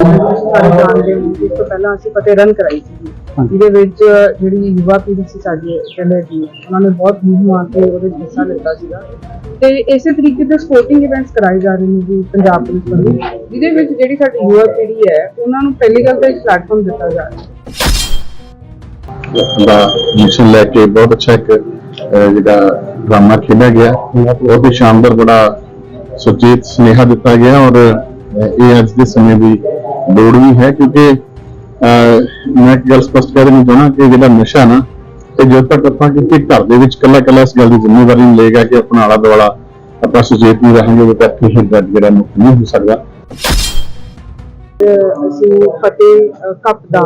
ਸਾਰੇ ਜਾਣਦੇ ਹੋ ਕਿ ਇਸ ਤੋਂ ਪਹਿਲਾਂ ਅਸੀਂ ਫਤਿਹ ਰਨ ਕਰਾਈ ਸੀ। ਜਿਹਦੇ ਵਿੱਚ ਜਿਹੜੀ ਯੁਵਾ ਪੀੜ੍ਹੀ ਸੀ ਸਾਡੀ ਕਹਿੰਦੇ ਜੀ ਉਹਨਾਂ ਨੇ ਬਹੁਤ ਮੂੰਹ ਮਾਰ ਕੇ ਉਹਦੇ ਵਿੱਚ ਹਿੱਸਾ ਲਿੱਤਾ ਸੀਗਾ। ਤੇ ਇਸੇ ਤਰੀਕੇ ਦੇ ਸਪੋਰਟਿੰਗ ਇਵੈਂਟਸ ਕਰਾਏ ਜਾ ਰਹੇ ਨੇ ਜੀ ਪੰਜਾਬ ਪੁਲਿਸ ਵੱਲੋਂ। ਜਿਹਦੇ ਵਿੱਚ ਜਿਹੜੀ ਸਾਡੀ ਯੁਵਾ ਪੀੜ੍ਹੀ ਹੈ ਉਹਨਾਂ ਨੂੰ ਪਹਿਲੀ ਗੱਲ ਤਾਂ ਇੱਕ ਪਲੇਟਫਾਰਮ ਦਿੱਤਾ ਜਾ ਰਿਹਾ। ਦਾ ਮਿਸ਼ਨ ਲੈ ਕੇ ਬਹੁਤ ਅੱਛਾ ਇੱਕ ਅਹ, ਜਿਹੜਾ ਡਰਾਮਾ ਖੇਡਿਆ ਗਿਆ। ਬਹੁਤ ਹੀ ਸ਼ਾਨਦਾਰ ਬੜਾ ਸੁਚੇਤ ਸੁਨੇਹਾ ਦਿੱਤਾ ਗਿਆ ਔਰ ਇਹ ਅੱਜ ਦੇ ਸਮੇਂ ਦੀ ਲੋੜ ਵੀ ਹੈ ਕਿਉਂਕਿ ਅਹ, ਮੈਂ ਇੱਕ ਗੱਲ ਸਪਸ਼ਟ ਕਰ ਦੇਣੀ ਚਾਹਣਾ ਕਿ ਜਿਹੜਾ ਨਸ਼ਾ ਨਾ ਇਹ ਜਦ ਤੱਕ ਆਪਾਂ ਕਿ ਘਰ ਦੇ ਵਿੱਚ ਕੱਲਾ ਕੱਲਾ ਇਸ ਗੱਲ ਦੀ ਜ਼ਿੰਮੇਵਾਰੀ ਨਹੀਂ ਲਏਗਾ ਕਿ ਆਪਣਾ ਆਲਾ ਦੁਆਲਾ ਆਪਾਂ ਸੁਚੇਤ ਨਹੀਂ ਰਹਾਂਗੇ ਉਹ ਤੱਕ ਇਹ ਡਰ ਜਿਹੜਾ ਮੁਕਤ ਨਹੀਂ ਹੋ ਸਕਦਾ। ਅਸੀਂ ਫਤਿਹ ਕੱਪ ਦਾ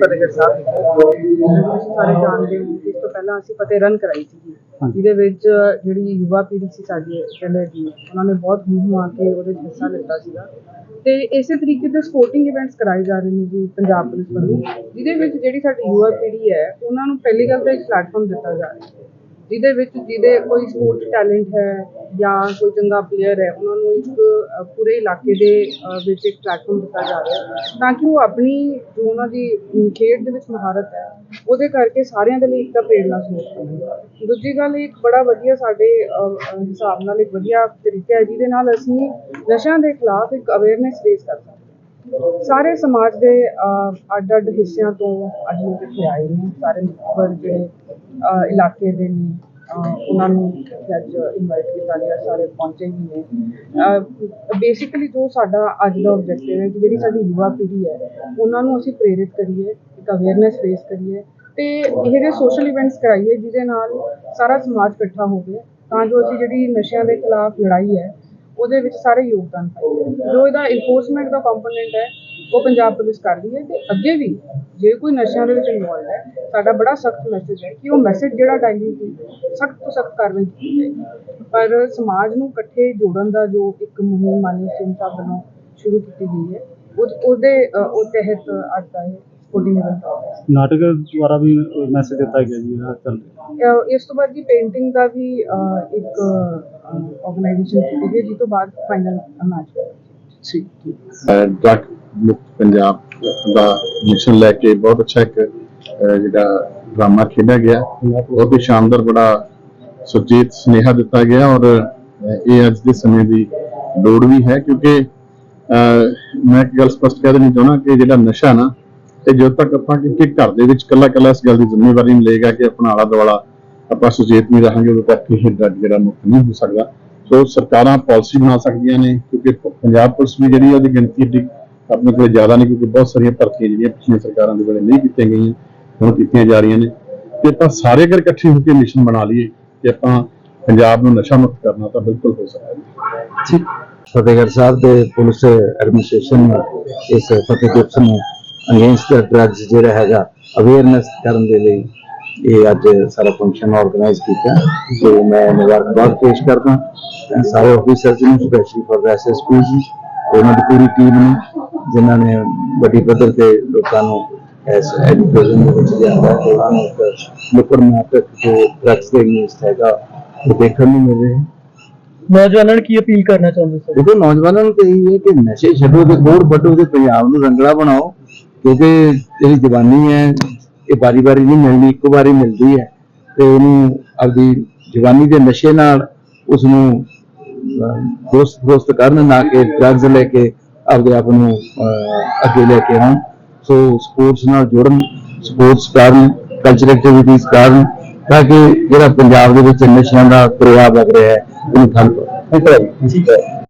ਫਤਿਹਗੜ੍ਹ ਸਾਹਿਬ ਤੁਸੀਂ ਸਾਰੇ ਜਾਣਦੇ ਹੋ ਕਿ ਇਸ ਤੋਂ ਪਹਿਲਾਂ ਅਸੀਂ ਫਤਿਹ ਰਨ ਕਰਾਈ ਸੀ। ਜਿਹਦੇ ਵਿੱਚ ਜਿਹੜੀ ਯੁਵਾ ਪੀੜ੍ਹੀ ਸੀ ਸਾਡੀ ਕਹਿੰਦੇ ਜੀ ਉਹਨਾਂ ਨੇ ਬਹੁਤ ਮੂੰਹ ਮਾਰ ਕੇ ਉਹਦੇ ਵਿੱਚ ਹਿੱਸਾ ਲਿੱਤਾ ਸੀਗਾ। ਤੇ ਇਸੇ ਤਰੀਕੇ ਦੇ ਸਪੋਰਟਿੰਗ ਇਵੈਂਟਸ ਕਰਾਏ ਜਾ ਰਹੇ ਨੇ ਜੀ ਪੰਜਾਬ ਪੁਲਿਸ ਵੱਲੋਂ ਜਿਹਦੇ ਵਿੱਚ ਜਿਹੜੀ ਸਾਡੀ ਯੁਵਾ ਪੀੜ੍ਹੀ ਹੈ ਉਹਨਾਂ ਨੂੰ ਪਹਿਲੀ ਗੱਲ ਤਾਂ ਇੱਕ ਪਲੇਟਫਾਰਮ ਦਿੱਤਾ ਜਾ ਰਿਹਾ ਹੈ। ਜਿਹਦੇ ਵਿੱਚ ਜਿਹਦੇ ਕੋਈ ਸਪੋਰਟਸ ਟੈਲੈਂਟ ਹੈ ਜਾਂ ਕੋਈ ਚੰਗਾ ਪਲੇਅਰ ਹੈ, ਉਹਨਾਂ ਨੂੰ ਇੱਕ ਪੂਰੇ ਇਲਾਕੇ ਦੇ ਵਿੱਚ ਇੱਕ ਪਲੇਟਫਾਰਮ ਦਿੱਤਾ ਜਾਵੇ ਤਾਂ ਕਿ ਉਹ ਆਪਣੀ ਜੋ ਉਹਨਾਂ ਦੀ ਖੇਡ ਦੇ ਵਿੱਚ ਮਹਾਰਤ ਹੈ, ਉਹਦੇ ਕਰਕੇ ਸਾਰਿਆਂ ਦੇ ਲਈ ਇੱਕ ਤਾਂ ਪ੍ਰੇਰਨਾ ਸਰੋਤ ਬਣਨ ਦੂਜੀ ਗੱਲ, ਇੱਕ ਬੜਾ ਵਧੀਆ ਸਾਡੇ ਹਿਸਾਬ ਨਾਲ ਇੱਕ ਵਧੀਆ ਤਰੀਕਾ ਹੈ, ਜਿਹਦੇ ਨਾਲ ਅਸੀਂ ਨਸ਼ਿਆਂ ਦੇ ਖਿਲਾਫ ਇੱਕ ਅਵੇਅਰਨੈਸ ਰੇਜ਼ ਕਰ ਸਕਦੇ ਹਾਂ। ਸਾਰੇ ਸਮਾਜ ਦੇ ਅੱਡ-ਅੱਡ ਹਿੱਸਿਆਂ ਤੋਂ ਅੱਜ ਲੋਕ ਇੱਥੇ ਆਏ ਨੇ। ਸਾਰੇ ਪਰ ਜਿਹੜੇ ਇਲਾਕੇ ਦੇ ਨੇ ਉਹਨਾਂ ਨੂੰ ਇੱਥੇ ਅੱਜ ਇਨਵਾਈਟ ਕੀਤਾ ਗਿਆ, ਸਾਰੇ ਪਹੁੰਚੇ ਵੀ ਨੇ। ਬੇਸਿਕਲੀ ਜੋ ਸਾਡਾ ਅੱਜ ਦਾ ਆਬਜੈਕਟਿਵ ਹੈ, ਕਿ ਜਿਹੜੀ ਸਾਡੀ ਯੁਵਾ ਪੀੜ੍ਹੀ ਹੈ, ਉਹਨਾਂ ਨੂੰ ਅਸੀਂ ਪ੍ਰੇਰਿਤ ਕਰੀਏ, ਇੱਕ ਅਵੇਅਰਨੈਸ ਰੇਜ਼ ਕਰੀਏ ਤੇ ਇਹ ਜਿਹੇ ਸੋਸ਼ਲ ਇਵੈਂਟਸ ਕਰਾਈਏ, ਜਿਹਦੇ ਨਾਲ ਸਾਰਾ ਸਮਾਜ ਇਕੱਠਾ ਹੋਵੇ, ਤਾਂ ਜੋ ਅਸੀਂ ਜਿਹੜੀ ਨਸ਼ਿਆਂ ਦੇ ਖਿਲਾਫ ਲੜਾਈ ਹੈ ਉਹਦੇ ਵਿੱਚ ਸਾਰੇ ਯੋਗਦਾਨ ਪਾਈਏ ਜੋ ਇਹਦਾ ਇਨਫੋਰਸਮੈਂਟ ਦਾ ਕੰਪੋਨੈਂਟ ਹੈ, ਉਹ ਪੰਜਾਬ ਪੁਲਿਸ ਕਰ ਰਹੀ ਹੈ ਤੇ ਅੱਗੇ ਵੀ ਜੇ ਕੋਈ ਨਸ਼ਿਆਂ ਦੇ ਵਿੱਚ ਇਨਵੋਲਵ ਹੈ, ਸਾਡਾ ਬੜਾ ਸਖਤ ਮੈਸੇਜ ਹੈ ਕਿ ਉਹ ਮੈਸੇਜ ਜਿਹੜਾ ਡਾਇਲੂਟ ਹੈ, ਸਖਤ ਤੋਂ ਸਖਤ ਕਾਰਵਾਈ ਕੀਤੀ ਜਾਏਗੀ। ਪਰ ਸਮਾਜ ਨੂੰ ਇਕੱਠੇ ਜੋੜਨ ਦਾ ਜੋ ਇੱਕ ਮੁਹਿੰਮ ਮਾਨੀ ਸਿੰਘ ਸਾਹਿਬ ਵੱਲੋਂ ਸ਼ੁਰੂ ਕੀਤੀ ਗਈ ਹੈ, ਉਹ- ਉਹਦੇ ਉਹ ਤਹਿਤ ਅੱਜ ਦਾ ਇਹ ਨਾਟਕ ਦੁਆਰਾ ਵੀ ਮੈਸੇਜ ਦਿੱਤਾ ਗਿਆ ਜੀ ਇਹ ਚੱਲ ਅਹ ਇਸ ਤੋਂ ਬਾਅਦ ਜੀ ਪੇਂਟਿੰਗ ਦਾ ਵੀ ਅਹ, ਇੱਕ ਆਰਗੇਨਾਈਜੇਸ਼ਨ ਕੀਤੀ ਗਈ ਜਿਸ ਤੋਂ ਬਾਅਦ ਫਾਈਨਲ ਮੈਚ ਠੀਕ ਅਹ ਡਰੱਗ ਮੁਕਤ ਪੰਜਾਬ ਦਾ ਮਿਸ਼ਨ ਲੈ ਕੇ ਬਹੁਤ ਅੱਛਾ ਇੱਕ ਅਹ ਜਿਹੜਾ ਡਰਾਮਾ ਖੇਡਿਆ ਗਿਆ। ਬਹੁਤ ਹੀ ਸ਼ਾਨਦਾਰ ਬੜਾ ਸੁਚੇਤ ਸੁਨੇਹਾ ਦਿੱਤਾ ਗਿਆ ਔਰ ਅਹ ਇਹ ਅੱਜ ਦੇ ਸਮੇਂ ਦੀ ਲੋੜ ਵੀ ਹੈ ਕਿਉਂਕਿ ਅਹ ਮੈਂ ਇੱਕ ਗੱਲ ਸਪਸ਼ਟ ਕਰ ਦੇਣੀ ਚਾਹਣਾ ਕਿ ਜਿਹੜਾ ਨਸ਼ਾ ਨਾ ਇਹ ਜਦੋਂ ਤੱਕ ਆਪਾਂ ਕਿ ਘਰ ਦੇ ਵਿੱਚ ਕੱਲਾ ਕੱਲਾ ਇਸ ਗੱਲ ਦੀ ਜ਼ਿੰਮੇਵਾਰੀ ਨਹੀਂ ਲਏਗਾ ਕਿ ਆਪਣਾ ਆਲਾ ਦੁਆਲਾ ਆਪਾਂ ਸੁਚੇਤ ਨਹੀਂ ਰਹਾਂਗੇ ਉਦੋਂ ਤੱਕ ਇਹ ਡਰ ਜਿਹੜਾ ਮੁਕਤ ਨਹੀਂ ਹੋ ਸਕਦਾ। ਸੋ ਸਰਕਾਰਾਂ ਪਾਲਿਸੀ ਬਣਾ ਸਕਦੀਆਂ ਨੇ, ਕਿਉਂਕਿ ਪੰਜਾਬ ਪੁਲਿਸ ਵੀ ਜਿਹੜੀ ਉਹਦੀ ਗਿਣਤੀ ਆਪਣੇ ਕੋਲ ਜ਼ਿਆਦਾ ਨਹੀਂ, ਕਿਉਂਕਿ ਬਹੁਤ ਸਾਰੀਆਂ ਭਰਤੀਆਂ ਜਿਹੜੀਆਂ ਪਿਛਲੀਆਂ ਸਰਕਾਰਾਂ ਦੇ ਵੇਲੇ ਨਹੀਂ ਕੀਤੀਆਂ ਗਈਆਂ, ਹੁਣ ਕੀਤੀਆਂ ਜਾ ਰਹੀਆਂ ਨੇ। ਤੇ ਆਪਾਂ ਸਾਰੇ ਅਗਰ ਇਕੱਠੇ ਹੋ ਕੇ ਮਿਸ਼ਨ ਬਣਾ ਲਈਏ ਕਿ ਆਪਾਂ ਪੰਜਾਬ ਨੂੰ ਨਸ਼ਾ ਮੁਕਤ ਕਰਨਾ ਤਾਂ ਬਿਲਕੁਲ ਹੋ ਸਕਦਾ ਹੈ ਫਤਿਹਗੜ੍ਹ ਸਾਹਿਬ ਦੇ ਪੁਲਿਸ ਐਡਮਿਨਿਸਟ੍ਰੇਸ਼ਨ ਨੇ ਇਸ ਫਤਿਹ ਨੂੰ ਅਗੇਂਸਟ ਦ ਡਰੱਗਸ ਜਿਹੜਾ ਹੈਗਾ ਅਵੇਅਰਨੈਸ ਕਰਨ ਦੇ ਲਈ ਇਹ ਅੱਜ ਸਾਰਾ ਫੰਕਸ਼ਨ ਆਰਗੇਨਾਈਜ਼ ਕੀਤਾ। ਤੇ ਮੈਂ ਮੁਬਾਰਕਬਾਦ ਪੇਸ਼ ਕਰਦਾ। ਸਾਰੇ ਆਫੀਸਰਸ ਨੂੰ ਸਪੈਸ਼ਲੀ ਫॉर ਐਸਐਸਪੀ ਜੀ ਉਹਨਾਂ ਦੀ ਪੂਰੀ ਟੀਮ ਨੂੰ ਜਿਨ੍ਹਾਂ ਨੇ ਵੱਡੀ ਪੱਧਰ ਤੇ ਲੋਕਾਂ ਨੂੰ ਇਸ ਐਜੂਕੇਸ਼ਨ ਦੇ ਵਿੱਚ ਲਿਆਂਦਾ ਤੇ ਉਹਨਾਂ ਨੂੰ ਇੱਕ ਨੁਕੜ ਨਾਟਕ ਜੋ ਡਰੱਗਸ ਦੇ ਅਗੇਂਸਟ ਹੈਗਾ ਉਹ ਦੇਖਣ ਨੂੰ ਮਿਲ। ਰਿਹਾ ਨੌਜਵਾਨਾਂ ਨੂੰ ਕੀ ਅਪੀਲ ਕਰਨਾ ਚਾਹੁੰਦੇ ਸਰ ਦੇਖੋ ਨੌਜਵਾਨਾਂ ਨੂੰ ਇਹੀ ਹੈ ਕਿ ਨਸ਼ੇ ਛੱਡੋ ਤੇ ਹੋਰ ਵੱਡੋ ਤੇ ਪੰਜਾਬ ਨੂੰ ਰੰਗਲਾ ਬਣਾਓ। ਕਿਉਂਕਿ ਜਿਹੜੀ ਜਵਾਨੀ ਹੈ ਇਹ ਵਾਰੀ-ਵਾਰੀ ਨਹੀਂ ਮਿਲਣੀ ਇੱਕੋ ਵਾਰੀ ਮਿਲਦੀ ਹੈ। ਤੇ ਉਹਨੂੰ ਆਪਦੀ ਜਵਾਨੀ ਦੇ ਨਸ਼ੇ ਨਾਲ ਉਸ ਨੂੰ ਦੋਸਤ ਦੋਸਤ ਕਰਨ ਨਾ ਕਿ ਡਰੱਗਸ ਲੈ ਕੇ ਆਪਦੇ ਆਪ ਨੂੰ ਅਹ, ਅੱਗੇ ਲੈ ਕੇ ਆਉਣ। ਸੋ ਸਪੋਰਟਸ ਨਾਲ ਜੁੜਨ ਸਪੋਰਟਸ ਕਰਨ ਕਲਚਰ ਐਕਟੀਵਿਟੀਜ਼ ਕਰਨ ਤਾਂ ਕਿ ਜਿਹੜਾ ਪੰਜਾਬ ਦੇ ਵਿੱਚ ਨਸ਼ਿਆਂ ਦਾ ਪ੍ਰਭਾਵ ਲੱਗ ਰਿਹਾ ਹੈ ਉਹਨੂੰ ਠੱਲ ਪਵੇ ਠੀਕ ਹੈ।